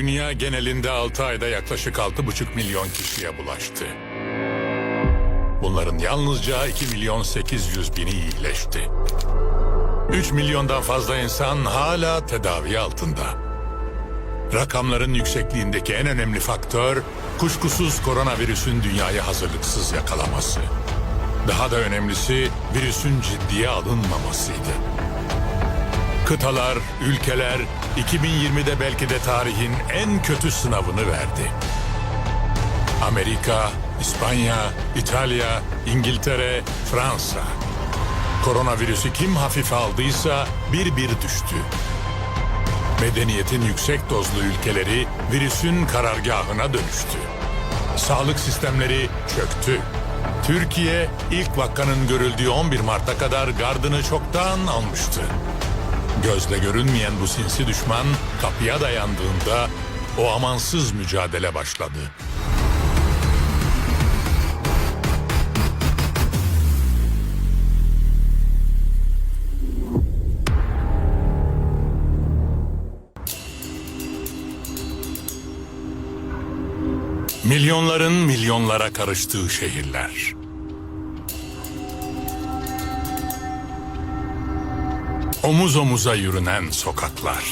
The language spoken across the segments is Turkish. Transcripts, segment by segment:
dünya genelinde 6 ayda yaklaşık 6,5 milyon kişiye bulaştı. Bunların yalnızca 2 milyon 800 bini iyileşti. 3 milyondan fazla insan hala tedavi altında. Rakamların yüksekliğindeki en önemli faktör kuşkusuz koronavirüsün dünyayı hazırlıksız yakalaması. Daha da önemlisi virüsün ciddiye alınmamasıydı. Kıtalar, ülkeler 2020'de belki de tarihin en kötü sınavını verdi. Amerika, İspanya, İtalya, İngiltere, Fransa. Koronavirüsü kim hafife aldıysa bir bir düştü. Medeniyetin yüksek dozlu ülkeleri virüsün karargahına dönüştü. Sağlık sistemleri çöktü. Türkiye ilk vakanın görüldüğü 11 Mart'a kadar gardını çoktan almıştı. Gözle görünmeyen bu sinsi düşman kapıya dayandığında o amansız mücadele başladı. Milyonların milyonlara karıştığı şehirler. Omuz omuza yürünen sokaklar.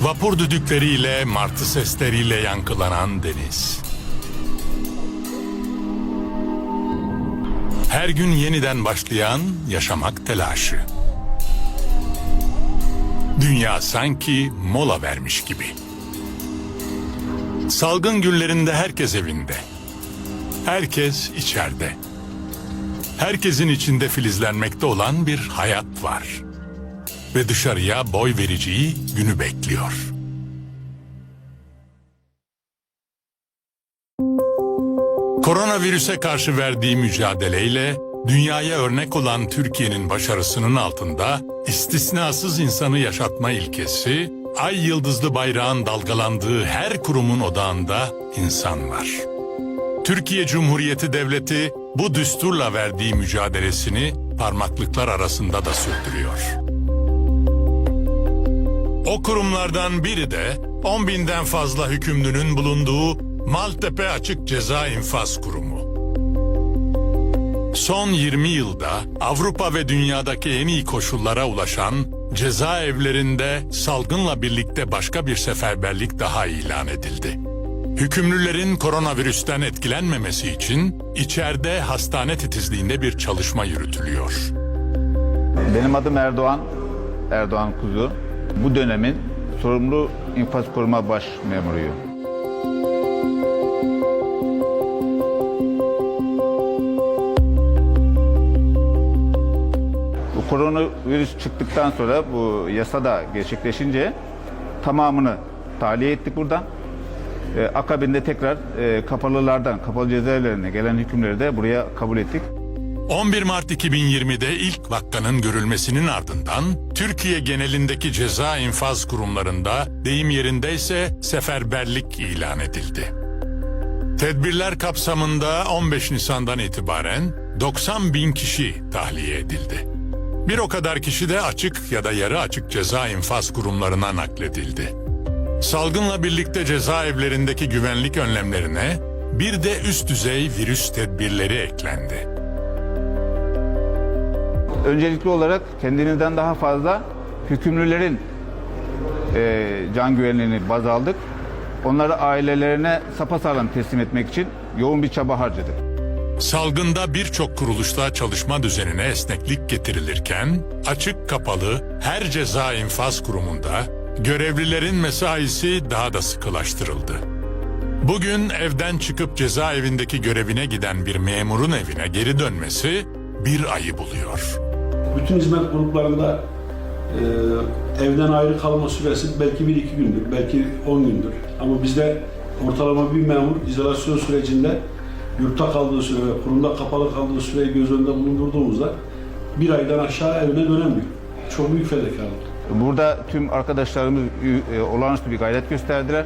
Vapur düdükleriyle, martı sesleriyle yankılanan deniz. Her gün yeniden başlayan yaşamak telaşı. Dünya sanki mola vermiş gibi. Salgın günlerinde herkes evinde. Herkes içeride. Herkesin içinde filizlenmekte olan bir hayat var. Ve dışarıya boy vereceği günü bekliyor. Koronavirüse karşı verdiği mücadeleyle dünyaya örnek olan Türkiye'nin başarısının altında istisnasız insanı yaşatma ilkesi, ay yıldızlı bayrağın dalgalandığı her kurumun odağında insan var. Türkiye Cumhuriyeti Devleti bu düsturla verdiği mücadelesini parmaklıklar arasında da sürdürüyor. O kurumlardan biri de 10 binden fazla hükümlünün bulunduğu Maltepe Açık Ceza İnfaz Kurumu. Son 20 yılda Avrupa ve dünyadaki en iyi koşullara ulaşan cezaevlerinde salgınla birlikte başka bir seferberlik daha ilan edildi. Hükümlülerin koronavirüsten etkilenmemesi için içeride hastane titizliğinde bir çalışma yürütülüyor. Benim adım Erdoğan, Erdoğan Kuzu. Bu dönemin sorumlu infaz koruma baş memuruyum. Bu koronavirüs çıktıktan sonra bu yasa da gerçekleşince tamamını tahliye ettik buradan. Ee, akabinde tekrar e, kapalılardan, kapalı cezaevlerine gelen hükümleri de buraya kabul ettik. 11 Mart 2020'de ilk vakkanın görülmesinin ardından Türkiye genelindeki ceza infaz kurumlarında deyim yerindeyse seferberlik ilan edildi. Tedbirler kapsamında 15 Nisan'dan itibaren 90 bin kişi tahliye edildi. Bir o kadar kişi de açık ya da yarı açık ceza infaz kurumlarına nakledildi. Salgınla birlikte cezaevlerindeki güvenlik önlemlerine bir de üst düzey virüs tedbirleri eklendi. öncelikli olarak kendimizden daha fazla hükümlülerin e, can güvenliğini baz aldık. Onları ailelerine sapasağlam teslim etmek için yoğun bir çaba harcadık. Salgında birçok kuruluşta çalışma düzenine esneklik getirilirken, açık kapalı her ceza infaz kurumunda görevlilerin mesaisi daha da sıkılaştırıldı. Bugün evden çıkıp cezaevindeki görevine giden bir memurun evine geri dönmesi bir ayı buluyor. Bütün hizmet gruplarında e, evden ayrı kalma süresi belki bir iki gündür, belki 10 gündür. Ama bizde ortalama bir memur izolasyon sürecinde yurtta kaldığı süre ve kurumda kapalı kaldığı süreyi göz önünde bulundurduğumuzda bir aydan aşağı evine dönemiyor. Çok büyük fedakarlık. Burada tüm arkadaşlarımız e, olağanüstü bir gayret gösterdiler.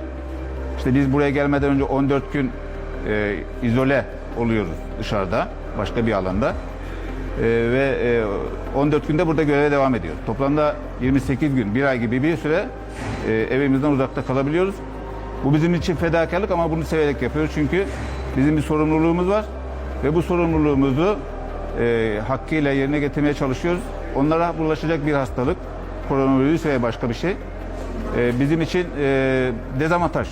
İşte biz buraya gelmeden önce 14 gün e, izole oluyoruz dışarıda, başka bir alanda. E, ve e, 14 günde burada göreve devam ediyoruz. Toplamda 28 gün, bir ay gibi bir süre e, evimizden uzakta kalabiliyoruz. Bu bizim için fedakarlık ama bunu severek yapıyoruz çünkü bizim bir sorumluluğumuz var ve bu sorumluluğumuzu e, hakkıyla yerine getirmeye çalışıyoruz. Onlara bulaşacak bir hastalık, koronavirüs veya başka bir şey e, bizim için e, dezavantaj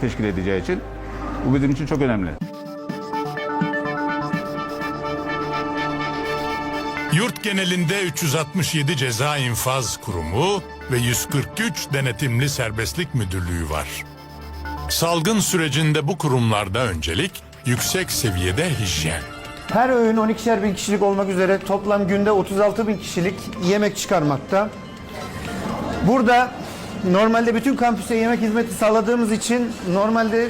teşkil edeceği için bu bizim için çok önemli. Yurt genelinde 367 ceza infaz kurumu ve 143 denetimli serbestlik müdürlüğü var. Salgın sürecinde bu kurumlarda öncelik yüksek seviyede hijyen. Her öğün 12'şer bin kişilik olmak üzere toplam günde 36 bin kişilik yemek çıkarmakta. Burada normalde bütün kampüse yemek hizmeti sağladığımız için normalde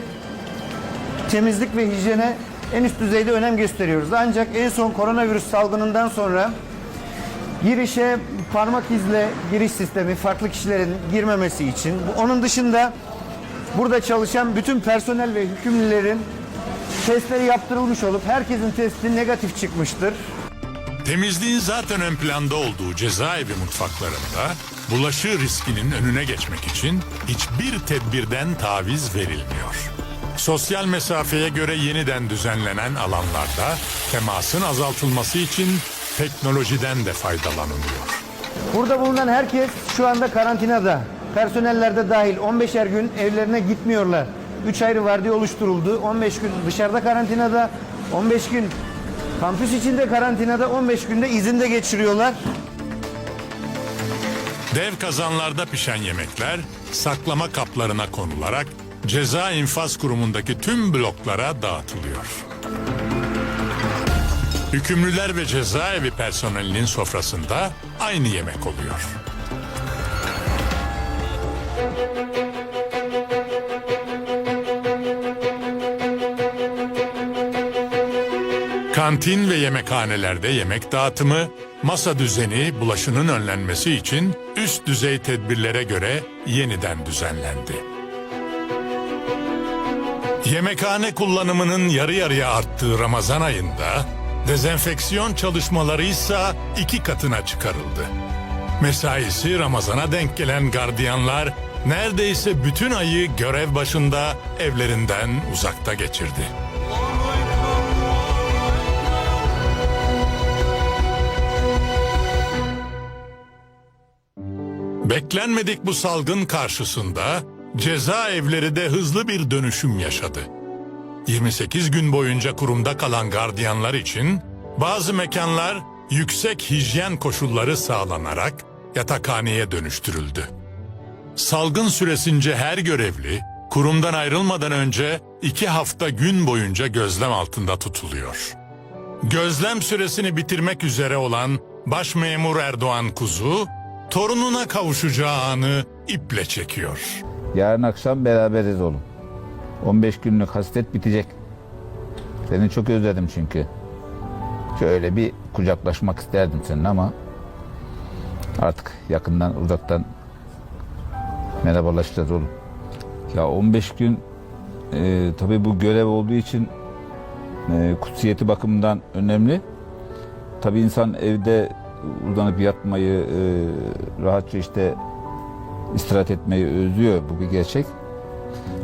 temizlik ve hijyene en üst düzeyde önem gösteriyoruz. Ancak en son koronavirüs salgınından sonra girişe parmak izle giriş sistemi farklı kişilerin girmemesi için onun dışında burada çalışan bütün personel ve hükümlülerin testleri yaptırılmış olup herkesin testi negatif çıkmıştır. Temizliğin zaten ön planda olduğu cezaevi mutfaklarında bulaşı riskinin önüne geçmek için hiçbir tedbirden taviz verilmiyor. Sosyal mesafeye göre yeniden düzenlenen alanlarda temasın azaltılması için teknolojiden de faydalanılıyor. Burada bulunan herkes şu anda karantinada. Personeller de dahil 15'er gün evlerine gitmiyorlar. 3 ayrı vardiya oluşturuldu. 15 gün dışarıda karantinada, 15 gün kampüs içinde karantinada, 15 günde izinde geçiriyorlar. Dev kazanlarda pişen yemekler saklama kaplarına konularak ceza infaz kurumundaki tüm bloklara dağıtılıyor. Hükümlüler ve cezaevi personelinin sofrasında aynı yemek oluyor. Kantin ve yemekhanelerde yemek dağıtımı, masa düzeni bulaşının önlenmesi için üst düzey tedbirlere göre yeniden düzenlendi. Yemekhane kullanımının yarı yarıya arttığı Ramazan ayında dezenfeksiyon çalışmaları ise iki katına çıkarıldı. Mesaisi Ramazan'a denk gelen gardiyanlar neredeyse bütün ayı görev başında evlerinden uzakta geçirdi. Beklenmedik bu salgın karşısında cezaevleri de hızlı bir dönüşüm yaşadı. 28 gün boyunca kurumda kalan gardiyanlar için bazı mekanlar yüksek hijyen koşulları sağlanarak yatakhaneye dönüştürüldü. Salgın süresince her görevli kurumdan ayrılmadan önce iki hafta gün boyunca gözlem altında tutuluyor. Gözlem süresini bitirmek üzere olan Başmemur Erdoğan Kuzu, torununa kavuşacağı anı iple çekiyor. Yarın akşam beraberiz oğlum. 15 günlük hasret bitecek. Seni çok özledim çünkü. Şöyle bir kucaklaşmak isterdim senin ama artık yakından uzaktan merhabalaşacağız oğlum. Ya 15 gün e, tabii bu görev olduğu için e, kutsiyeti bakımından önemli. Tabii insan evde uzanıp yatmayı, e, rahatça işte istirahat etmeyi özlüyor. Bu bir gerçek.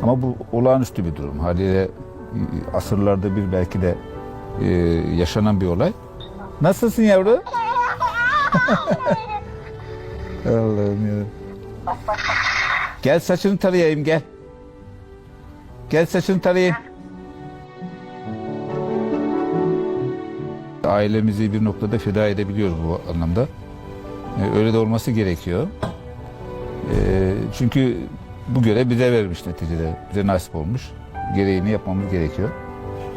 Ama bu olağanüstü bir durum. Haliyle e, asırlarda bir belki de e, yaşanan bir olay. Nasılsın yavru? Allah'ım ya. Gel saçını tarayayım gel. Gel saçını tarayayım. Ailemizi bir noktada feda edebiliyoruz bu anlamda. E, Öyle de olması gerekiyor. E, Çünkü bu görev bize verilmiş neticede. Bize nasip olmuş. Gereğini yapmamız gerekiyor.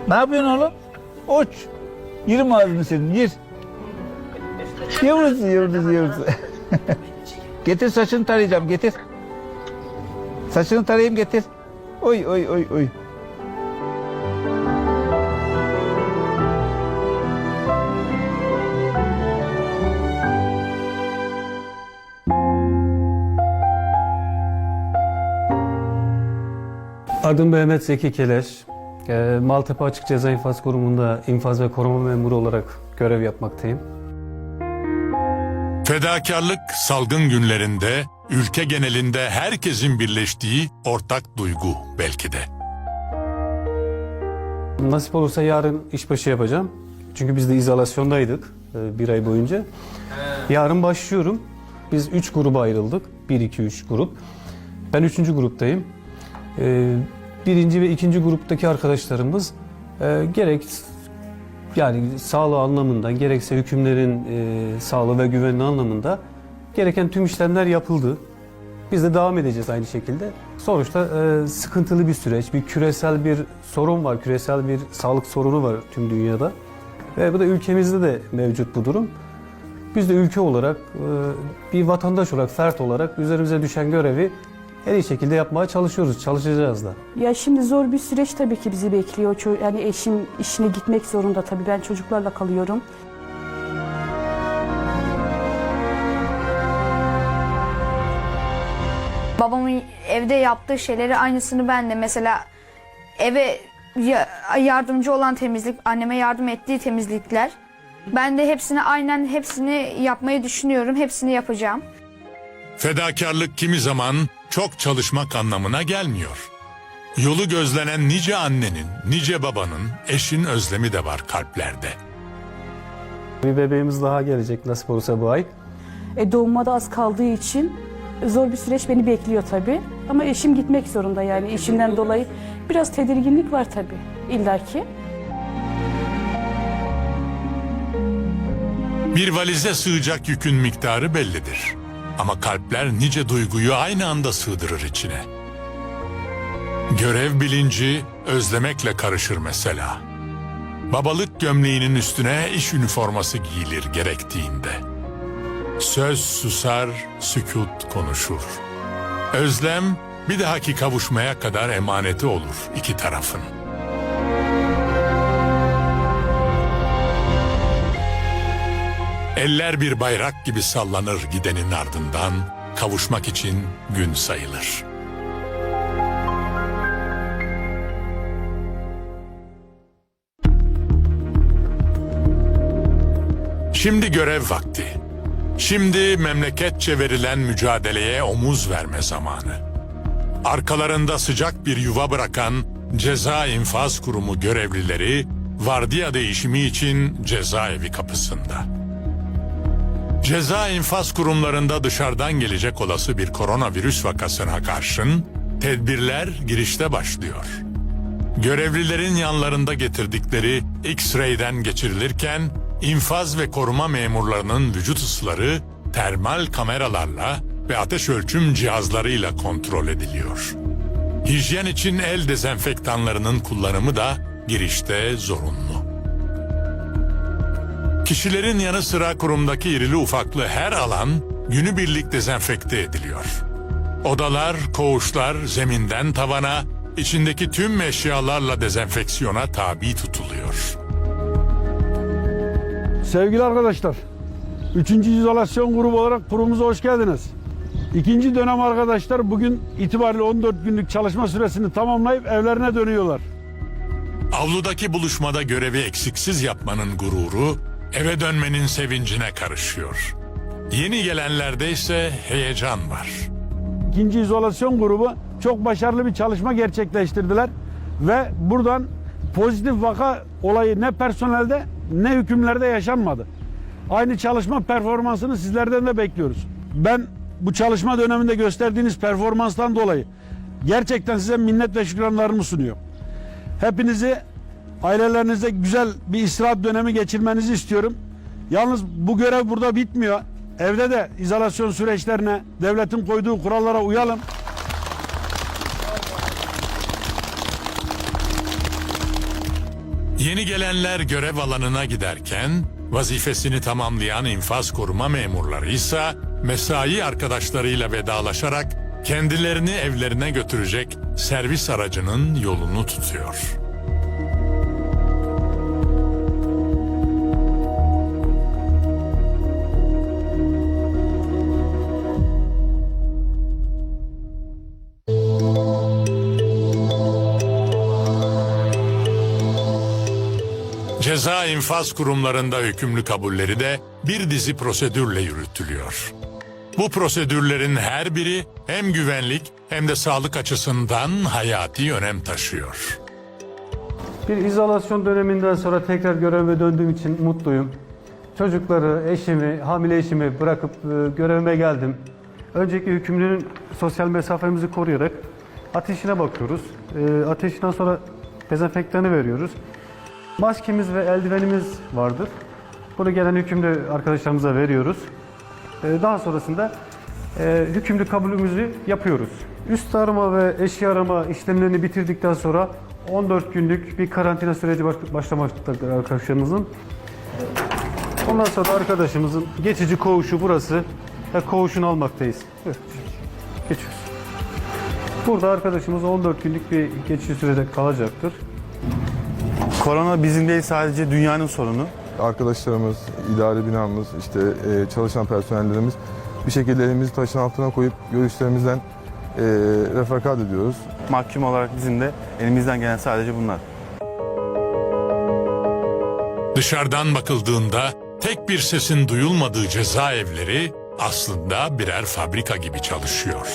Ne yapıyorsun oğlum? Uç. Yerim ağzını senin, yer. Yavrusu, yavrusu, yavrusu. getir saçını tarayacağım, getir. Saçını tarayayım getir. Oy, oy, oy, oy. Adım Mehmet Zeki Keleş. Ee, Maltepe Açık Ceza İnfaz Kurumu'nda infaz ve koruma memuru olarak görev yapmaktayım. Fedakarlık salgın günlerinde ülke genelinde herkesin birleştiği ortak duygu belki de. Nasip olursa yarın işbaşı yapacağım. Çünkü biz de izolasyondaydık e, bir ay boyunca. Yarın başlıyorum. Biz üç gruba ayrıldık. 1, 2, 3 grup. Ben üçüncü gruptayım. E, Birinci ve ikinci gruptaki arkadaşlarımız e, gerek yani sağlığı anlamında gerekse hükümlerin e, sağlığı ve güvenliği anlamında gereken tüm işlemler yapıldı. Biz de devam edeceğiz aynı şekilde. Sonuçta e, sıkıntılı bir süreç, bir küresel bir sorun var, küresel bir sağlık sorunu var tüm dünyada. Ve bu da ülkemizde de mevcut bu durum. Biz de ülke olarak, bir vatandaş olarak, fert olarak üzerimize düşen görevi en iyi şekilde yapmaya çalışıyoruz, çalışacağız da. Ya şimdi zor bir süreç tabii ki bizi bekliyor. Yani eşim işine gitmek zorunda tabii. Ben çocuklarla kalıyorum. babamın evde yaptığı şeyleri aynısını ben de mesela eve ya- yardımcı olan temizlik, anneme yardım ettiği temizlikler. Ben de hepsini aynen hepsini yapmayı düşünüyorum. Hepsini yapacağım. Fedakarlık kimi zaman çok çalışmak anlamına gelmiyor. Yolu gözlenen nice annenin, nice babanın, eşin özlemi de var kalplerde. Bir bebeğimiz daha gelecek nasip olursa bu ay. E, doğuma da az kaldığı için zor bir süreç beni bekliyor tabii. Ama eşim gitmek zorunda yani işinden dolayı biraz tedirginlik var tabii illaki. Bir valize sığacak yükün miktarı bellidir. Ama kalpler nice duyguyu aynı anda sığdırır içine. Görev bilinci özlemekle karışır mesela. Babalık gömleğinin üstüne iş üniforması giyilir gerektiğinde. Söz susar, sükut konuşur. Özlem bir dahaki kavuşmaya kadar emaneti olur iki tarafın. Eller bir bayrak gibi sallanır gidenin ardından, kavuşmak için gün sayılır. Şimdi görev vakti. Şimdi memleketçe verilen mücadeleye omuz verme zamanı. Arkalarında sıcak bir yuva bırakan Ceza İnfaz Kurumu görevlileri vardiya değişimi için cezaevi kapısında. Ceza infaz kurumlarında dışarıdan gelecek olası bir koronavirüs vakasına karşın tedbirler girişte başlıyor. Görevlilerin yanlarında getirdikleri X-ray'den geçirilirken infaz ve koruma memurlarının vücut ısıları termal kameralarla ve ateş ölçüm cihazlarıyla kontrol ediliyor. Hijyen için el dezenfektanlarının kullanımı da girişte zorunlu. Kişilerin yanı sıra kurumdaki irili ufaklı her alan günübirlik dezenfekte ediliyor. Odalar, koğuşlar zeminden tavana, içindeki tüm eşyalarla dezenfeksiyona tabi tutuluyor. Sevgili arkadaşlar, 3. izolasyon grubu olarak kurumuza hoş geldiniz. İkinci dönem arkadaşlar bugün itibariyle 14 günlük çalışma süresini tamamlayıp evlerine dönüyorlar. Avludaki buluşmada görevi eksiksiz yapmanın gururu eve dönmenin sevincine karışıyor. Yeni gelenlerde ise heyecan var. İkinci izolasyon grubu çok başarılı bir çalışma gerçekleştirdiler ve buradan pozitif vaka olayı ne personelde ne hükümlerde yaşanmadı. Aynı çalışma performansını sizlerden de bekliyoruz. Ben bu çalışma döneminde gösterdiğiniz performanstan dolayı gerçekten size minnet ve şükranlarımı sunuyorum. Hepinizi ailelerinizde güzel bir istirahat dönemi geçirmenizi istiyorum. Yalnız bu görev burada bitmiyor. Evde de izolasyon süreçlerine, devletin koyduğu kurallara uyalım. Yeni gelenler görev alanına giderken vazifesini tamamlayan infaz koruma memurları ise mesai arkadaşlarıyla vedalaşarak kendilerini evlerine götürecek servis aracının yolunu tutuyor. Ceza infaz kurumlarında hükümlü kabulleri de bir dizi prosedürle yürütülüyor. Bu prosedürlerin her biri hem güvenlik hem de sağlık açısından hayati önem taşıyor. Bir izolasyon döneminden sonra tekrar göreve döndüğüm için mutluyum. Çocukları, eşimi, hamile eşimi bırakıp e, görevime geldim. Önceki hükümlünün sosyal mesafemizi koruyarak ateşine bakıyoruz. E, ateşinden sonra dezenfektanı veriyoruz. Maskemiz ve eldivenimiz vardır. Bunu gelen hükümlü arkadaşlarımıza veriyoruz. E, daha sonrasında e, hükümlü kabulümüzü yapıyoruz. Üst arama ve eşya arama işlemlerini bitirdikten sonra 14 günlük bir karantina süreci baş- başlamaktadır arkadaşlarımızın. Ondan sonra arkadaşımızın geçici koğuşu burası koğuşunu almaktayız. Geçiyoruz. Burada arkadaşımız 14 günlük bir geçici sürede kalacaktır. Korona bizim değil sadece dünyanın sorunu. arkadaşlarımız, idari binamız, işte e, çalışan personellerimiz bir şekilde elimizi taşın altına koyup görüşlerimizden e, refakat ediyoruz. Mahkum olarak bizim de elimizden gelen sadece bunlar. Dışarıdan bakıldığında tek bir sesin duyulmadığı cezaevleri aslında birer fabrika gibi çalışıyor.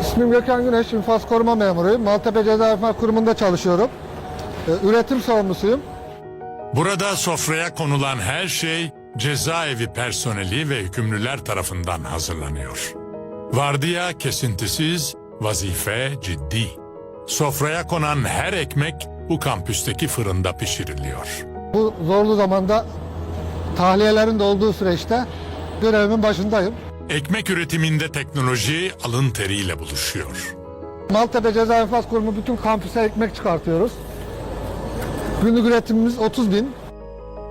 İsmim Gökhan Güneş, infaz koruma memuruyum. Maltepe Ceza İnfaz Kurumu'nda çalışıyorum. Ee, Üretim sorumlusuyum. Burada sofraya konulan her şey cezaevi personeli ve hükümlüler tarafından hazırlanıyor. Vardiya kesintisiz, vazife ciddi. Sofraya konan her ekmek bu kampüsteki fırında pişiriliyor. Bu zorlu zamanda tahliyelerin de olduğu süreçte görevimin başındayım. Ekmek üretiminde teknoloji alın teriyle buluşuyor. Maltepe Ceza İnfaz Kurumu bütün kampüse ekmek çıkartıyoruz. Günlük üretimimiz 30 bin.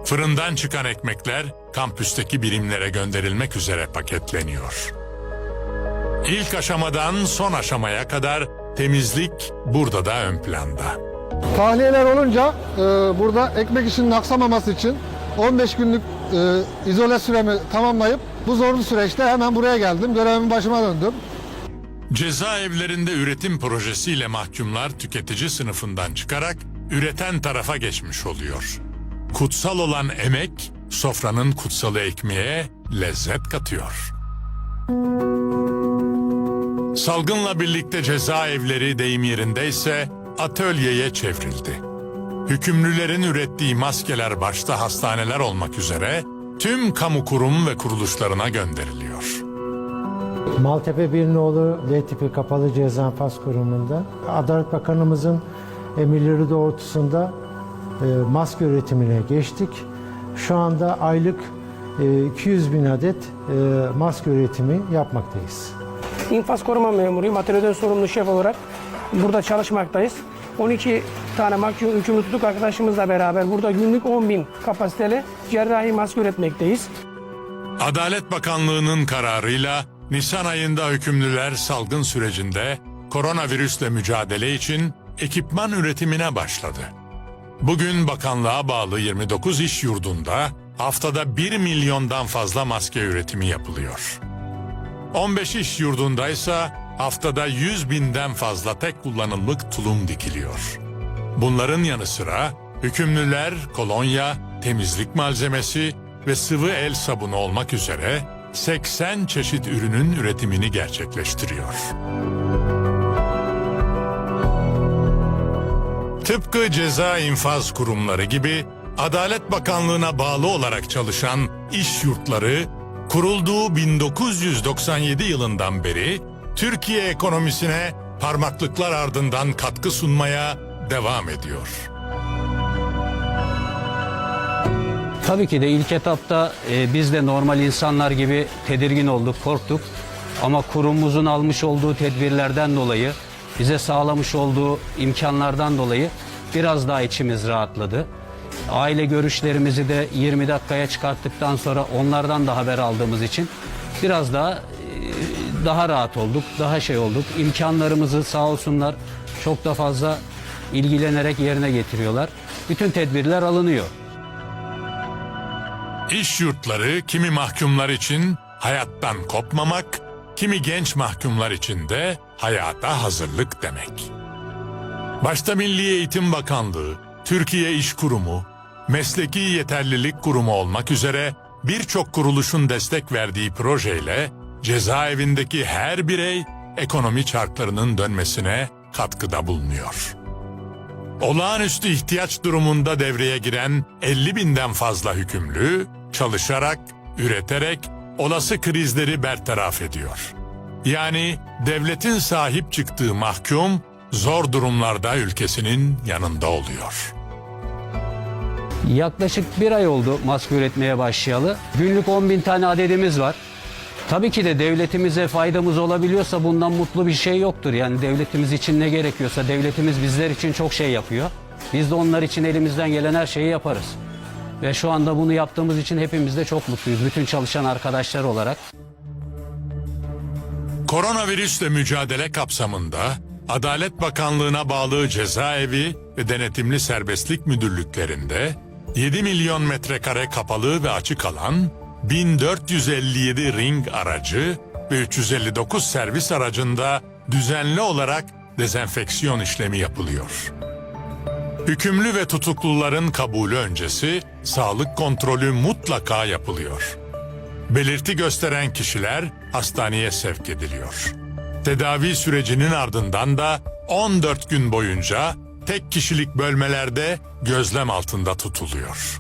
Fırından çıkan ekmekler kampüsteki birimlere gönderilmek üzere paketleniyor. İlk aşamadan son aşamaya kadar temizlik burada da ön planda. Tahliyeler olunca e, burada ekmek işinin aksamaması için 15 günlük e, izole süremi tamamlayıp bu zorlu süreçte hemen buraya geldim. Görevimin başıma döndüm. Cezaevlerinde üretim projesiyle mahkumlar tüketici sınıfından çıkarak üreten tarafa geçmiş oluyor. Kutsal olan emek sofranın kutsalı ekmeğe lezzet katıyor. Salgınla birlikte cezaevleri deyim yerindeyse atölyeye çevrildi. Hükümlülerin ürettiği maskeler başta hastaneler olmak üzere tüm kamu kurum ve kuruluşlarına gönderiliyor. Maltepe Birnoğlu D tipi kapalı ceza infaz kurumunda Adalet Bakanımızın emirleri doğrultusunda e, maske üretimine geçtik. Şu anda aylık e, 200 bin adet e, maske üretimi yapmaktayız. İnfaz koruma memuruyum. Atölyeden sorumlu şef olarak burada çalışmaktayız. 12 tane mahkum hükümlü tutuk arkadaşımızla beraber burada günlük 10 bin kapasiteli cerrahi maske üretmekteyiz. Adalet Bakanlığı'nın kararıyla Nisan ayında hükümlüler salgın sürecinde koronavirüsle mücadele için ekipman üretimine başladı. Bugün bakanlığa bağlı 29 iş yurdunda haftada 1 milyondan fazla maske üretimi yapılıyor. 15 iş yurdundaysa haftada 100 binden fazla tek kullanımlık tulum dikiliyor. Bunların yanı sıra hükümlüler kolonya, temizlik malzemesi ve sıvı el sabunu olmak üzere 80 çeşit ürünün üretimini gerçekleştiriyor. Tıpkı ceza infaz kurumları gibi Adalet Bakanlığı'na bağlı olarak çalışan iş yurtları kurulduğu 1997 yılından beri Türkiye ekonomisine parmaklıklar ardından katkı sunmaya devam ediyor. Tabii ki de ilk etapta e, biz de normal insanlar gibi tedirgin olduk, korktuk. Ama kurumumuzun almış olduğu tedbirlerden dolayı, bize sağlamış olduğu imkanlardan dolayı biraz daha içimiz rahatladı. Aile görüşlerimizi de 20 dakikaya çıkarttıktan sonra onlardan da haber aldığımız için biraz daha e, daha rahat olduk, daha şey olduk. İmkanlarımızı sağ olsunlar çok da fazla ilgilenerek yerine getiriyorlar. Bütün tedbirler alınıyor. İş yurtları kimi mahkumlar için hayattan kopmamak, kimi genç mahkumlar için de hayata hazırlık demek. Başta Milli Eğitim Bakanlığı, Türkiye İş Kurumu, Mesleki Yeterlilik Kurumu olmak üzere birçok kuruluşun destek verdiği projeyle cezaevindeki her birey ekonomi çarklarının dönmesine katkıda bulunuyor. Olağanüstü ihtiyaç durumunda devreye giren 50 binden fazla hükümlü çalışarak, üreterek olası krizleri bertaraf ediyor. Yani devletin sahip çıktığı mahkum zor durumlarda ülkesinin yanında oluyor. Yaklaşık bir ay oldu maske üretmeye başlayalı. Günlük 10 bin tane adedimiz var. Tabii ki de devletimize faydamız olabiliyorsa bundan mutlu bir şey yoktur. Yani devletimiz için ne gerekiyorsa devletimiz bizler için çok şey yapıyor. Biz de onlar için elimizden gelen her şeyi yaparız. Ve şu anda bunu yaptığımız için hepimiz de çok mutluyuz. Bütün çalışan arkadaşlar olarak. Koronavirüsle mücadele kapsamında Adalet Bakanlığı'na bağlı cezaevi ve denetimli serbestlik müdürlüklerinde 7 milyon metrekare kapalı ve açık alan, 1457 ring aracı ve 359 servis aracında düzenli olarak dezenfeksiyon işlemi yapılıyor. Hükümlü ve tutukluların kabulü öncesi sağlık kontrolü mutlaka yapılıyor. Belirti gösteren kişiler hastaneye sevk ediliyor. Tedavi sürecinin ardından da 14 gün boyunca tek kişilik bölmelerde gözlem altında tutuluyor.